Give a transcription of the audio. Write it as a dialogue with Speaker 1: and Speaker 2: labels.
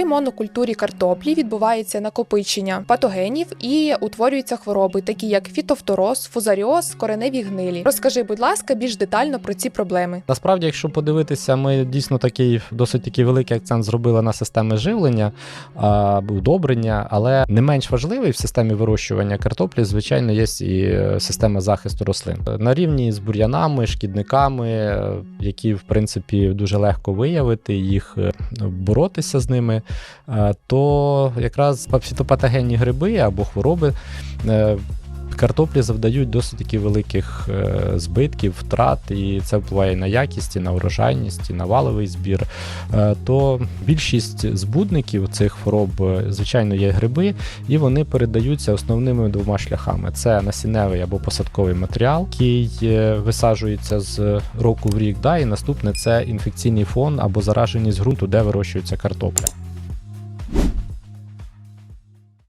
Speaker 1: При монокультурі картоплі відбувається накопичення патогенів і утворюються хвороби, такі як фітофтороз, фузаріоз, кореневі гнилі. Розкажи, будь ласка, більш детально про ці проблеми.
Speaker 2: Насправді, якщо подивитися, ми дійсно такий досить такий великий акцент зробили на системи живлення, удобрення, але не менш важливий в системі вирощування картоплі, звичайно, є і е, система захисту рослин на рівні з бур'янами, шкідниками, е, які в принципі дуже легко виявити, їх е, боротися з ними, то якраз фітопатогенні гриби або хвороби. е, Картоплі завдають досить таки великих е, збитків, втрат, і це впливає на якість, і на урожайність, і на валовий збір. Е, то більшість збудників цих хвороб, е, звичайно, є гриби, і вони передаються основними двома шляхами: це насінневий або посадковий матеріал, який е, висаджується з року в рік. Да, і наступне це інфекційний фон або зараженість ґрунту, де вирощується картопля.